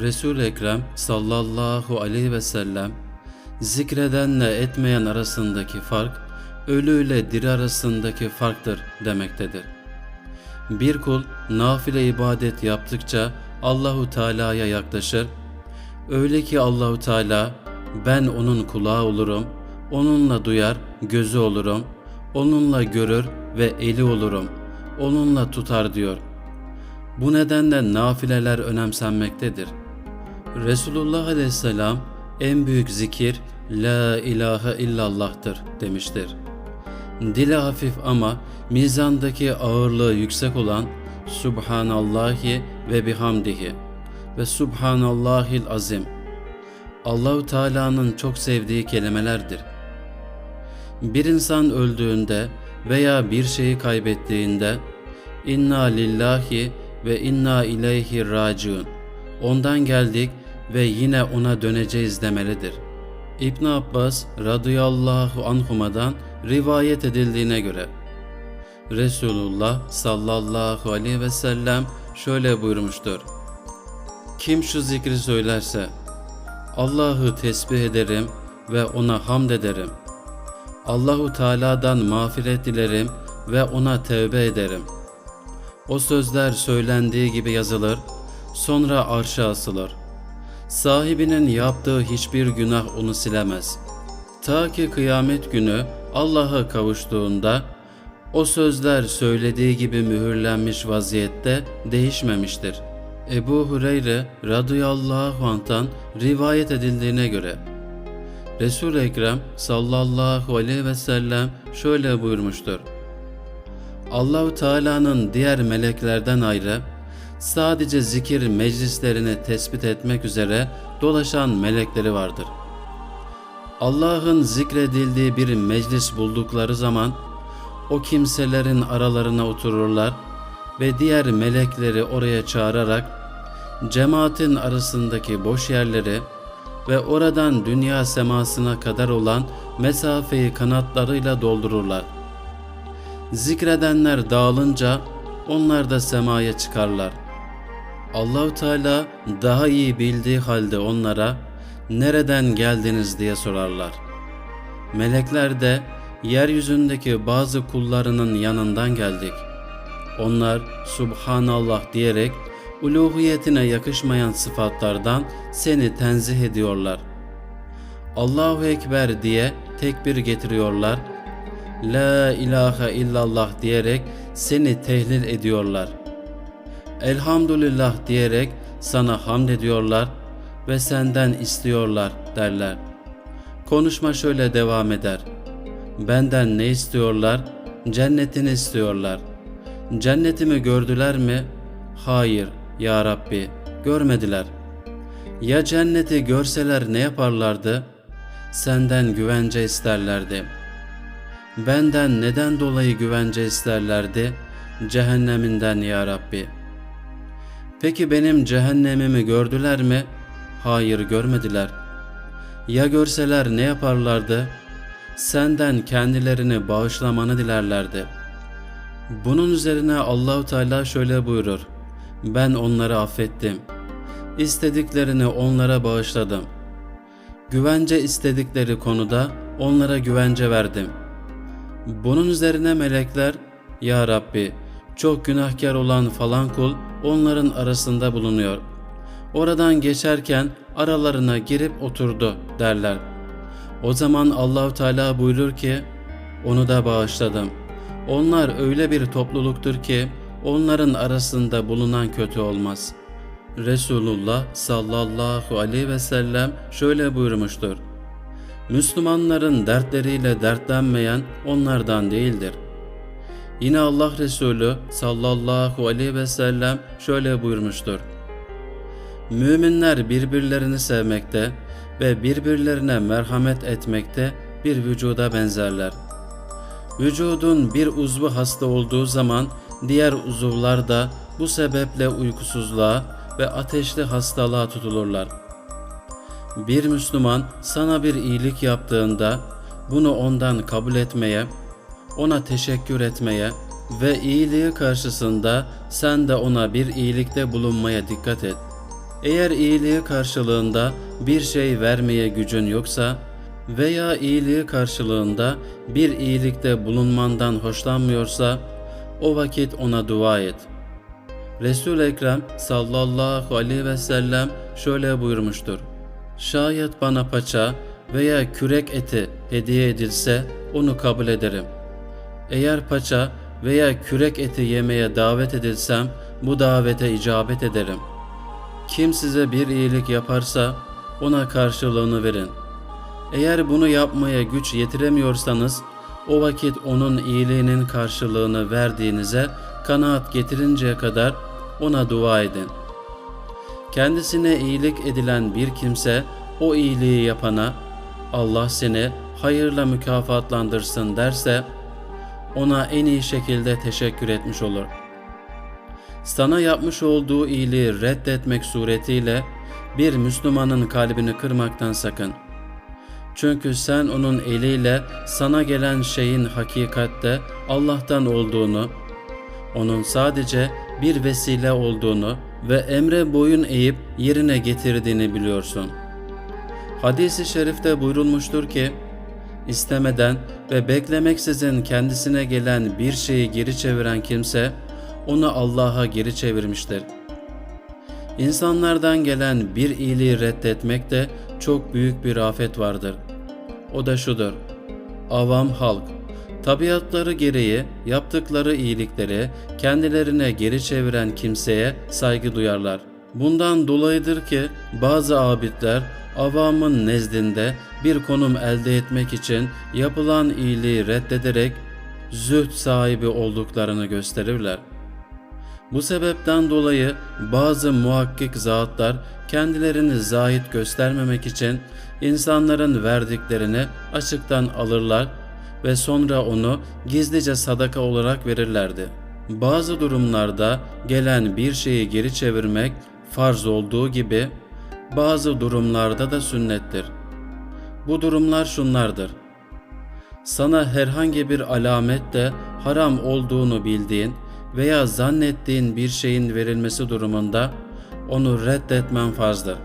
Resul-i Ekrem sallallahu aleyhi ve sellem zikredenle etmeyen arasındaki fark ölü ile diri arasındaki farktır demektedir. Bir kul nafile ibadet yaptıkça Allahu Teala'ya yaklaşır. Öyle ki Allahu Teala ben onun kulağı olurum, onunla duyar, gözü olurum, onunla görür ve eli olurum, onunla tutar diyor. Bu nedenle nafileler önemsenmektedir. Resulullah Aleyhisselam en büyük zikir La ilahe illallah'tır demiştir. Dili hafif ama mizandaki ağırlığı yüksek olan Subhanallahi ve bihamdihi ve Subhanallahil azim. Allahu Teala'nın çok sevdiği kelimelerdir. Bir insan öldüğünde veya bir şeyi kaybettiğinde inna lillahi ve inna ileyhi raciun. Ondan geldik ve yine ona döneceğiz demelidir. İbn Abbas radıyallahu anhuma'dan rivayet edildiğine göre Resulullah sallallahu aleyhi ve sellem şöyle buyurmuştur. Kim şu zikri söylerse Allah'ı tesbih ederim ve ona hamd ederim. Allahu Teala'dan mağfiret dilerim ve ona tevbe ederim. O sözler söylendiği gibi yazılır, sonra arşa asılır. Sahibinin yaptığı hiçbir günah onu silemez. Ta ki kıyamet günü Allah'a kavuştuğunda o sözler söylediği gibi mühürlenmiş vaziyette değişmemiştir. Ebu Hureyre radıyallahu anh'tan rivayet edildiğine göre Resul-i Ekrem sallallahu aleyhi ve sellem şöyle buyurmuştur. Allahu Teala'nın diğer meleklerden ayrı sadece zikir meclislerini tespit etmek üzere dolaşan melekleri vardır. Allah'ın zikredildiği bir meclis buldukları zaman o kimselerin aralarına otururlar ve diğer melekleri oraya çağırarak cemaatin arasındaki boş yerleri ve oradan dünya semasına kadar olan mesafeyi kanatlarıyla doldururlar. Zikredenler dağılınca onlar da semaya çıkarlar. Allahu Teala daha iyi bildiği halde onlara nereden geldiniz diye sorarlar. Melekler de yeryüzündeki bazı kullarının yanından geldik. Onlar Subhanallah diyerek uluhiyetine yakışmayan sıfatlardan seni tenzih ediyorlar. Allahu Ekber diye tekbir getiriyorlar. La ilahe illallah diyerek seni tehlil ediyorlar. Elhamdülillah diyerek sana hamd ediyorlar ve senden istiyorlar derler. Konuşma şöyle devam eder. Benden ne istiyorlar? Cennetini istiyorlar. Cennetimi gördüler mi? Hayır ya Rabbi görmediler. Ya cenneti görseler ne yaparlardı? Senden güvence isterlerdi. Benden neden dolayı güvence isterlerdi? Cehenneminden ya Rabbi. Peki benim cehennemimi gördüler mi? Hayır görmediler. Ya görseler ne yaparlardı? Senden kendilerini bağışlamanı dilerlerdi. Bunun üzerine Allahu Teala şöyle buyurur. Ben onları affettim. İstediklerini onlara bağışladım. Güvence istedikleri konuda onlara güvence verdim. Bunun üzerine melekler, Ya Rabbi, çok günahkar olan falan kul onların arasında bulunuyor. Oradan geçerken aralarına girip oturdu derler. O zaman Allahu Teala buyurur ki, onu da bağışladım. Onlar öyle bir topluluktur ki onların arasında bulunan kötü olmaz. Resulullah sallallahu aleyhi ve sellem şöyle buyurmuştur. Müslümanların dertleriyle dertlenmeyen onlardan değildir. Yine Allah Resulü sallallahu aleyhi ve sellem şöyle buyurmuştur. Müminler birbirlerini sevmekte ve birbirlerine merhamet etmekte bir vücuda benzerler. Vücudun bir uzvu hasta olduğu zaman diğer uzuvlar da bu sebeple uykusuzluğa ve ateşli hastalığa tutulurlar. Bir Müslüman sana bir iyilik yaptığında bunu ondan kabul etmeye, ona teşekkür etmeye ve iyiliği karşısında sen de ona bir iyilikte bulunmaya dikkat et. Eğer iyiliği karşılığında bir şey vermeye gücün yoksa veya iyiliği karşılığında bir iyilikte bulunmandan hoşlanmıyorsa o vakit ona dua et. Resul-i Ekrem sallallahu aleyhi ve sellem şöyle buyurmuştur. Şayet bana paça veya kürek eti hediye edilse onu kabul ederim. Eğer paça veya kürek eti yemeye davet edilsem bu davete icabet ederim. Kim size bir iyilik yaparsa ona karşılığını verin. Eğer bunu yapmaya güç yetiremiyorsanız o vakit onun iyiliğinin karşılığını verdiğinize kanaat getirinceye kadar ona dua edin. Kendisine iyilik edilen bir kimse o iyiliği yapana Allah seni hayırla mükafatlandırsın derse ona en iyi şekilde teşekkür etmiş olur. Sana yapmış olduğu iyiliği reddetmek suretiyle bir Müslümanın kalbini kırmaktan sakın. Çünkü sen onun eliyle sana gelen şeyin hakikatte Allah'tan olduğunu, onun sadece bir vesile olduğunu ve emre boyun eğip yerine getirdiğini biliyorsun. Hadis-i şerifte buyurulmuştur ki, istemeden ve beklemeksizin kendisine gelen bir şeyi geri çeviren kimse, onu Allah'a geri çevirmiştir. İnsanlardan gelen bir iyiliği reddetmek de çok büyük bir afet vardır. O da şudur. Avam halk, tabiatları gereği yaptıkları iyilikleri kendilerine geri çeviren kimseye saygı duyarlar. Bundan dolayıdır ki bazı abidler avamın nezdinde bir konum elde etmek için yapılan iyiliği reddederek zühd sahibi olduklarını gösterirler. Bu sebepten dolayı bazı muhakkik zatlar kendilerini zahit göstermemek için insanların verdiklerini açıktan alırlar ve sonra onu gizlice sadaka olarak verirlerdi. Bazı durumlarda gelen bir şeyi geri çevirmek farz olduğu gibi bazı durumlarda da sünnettir. Bu durumlar şunlardır. Sana herhangi bir alametle haram olduğunu bildiğin veya zannettiğin bir şeyin verilmesi durumunda onu reddetmen farzdır.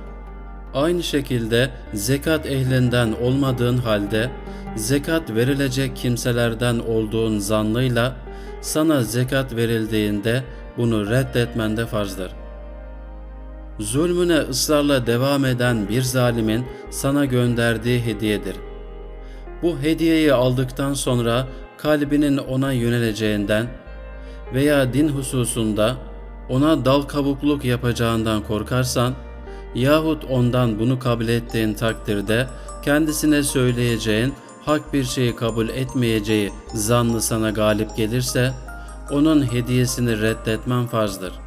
Aynı şekilde zekat ehlinden olmadığın halde zekat verilecek kimselerden olduğun zannıyla sana zekat verildiğinde bunu reddetmen de farzdır. Zulmüne ısrarla devam eden bir zalimin sana gönderdiği hediyedir. Bu hediyeyi aldıktan sonra kalbinin ona yöneleceğinden veya din hususunda ona dal kabukluk yapacağından korkarsan yahut ondan bunu kabul ettiğin takdirde kendisine söyleyeceğin hak bir şeyi kabul etmeyeceği zannı sana galip gelirse onun hediyesini reddetmen farzdır.''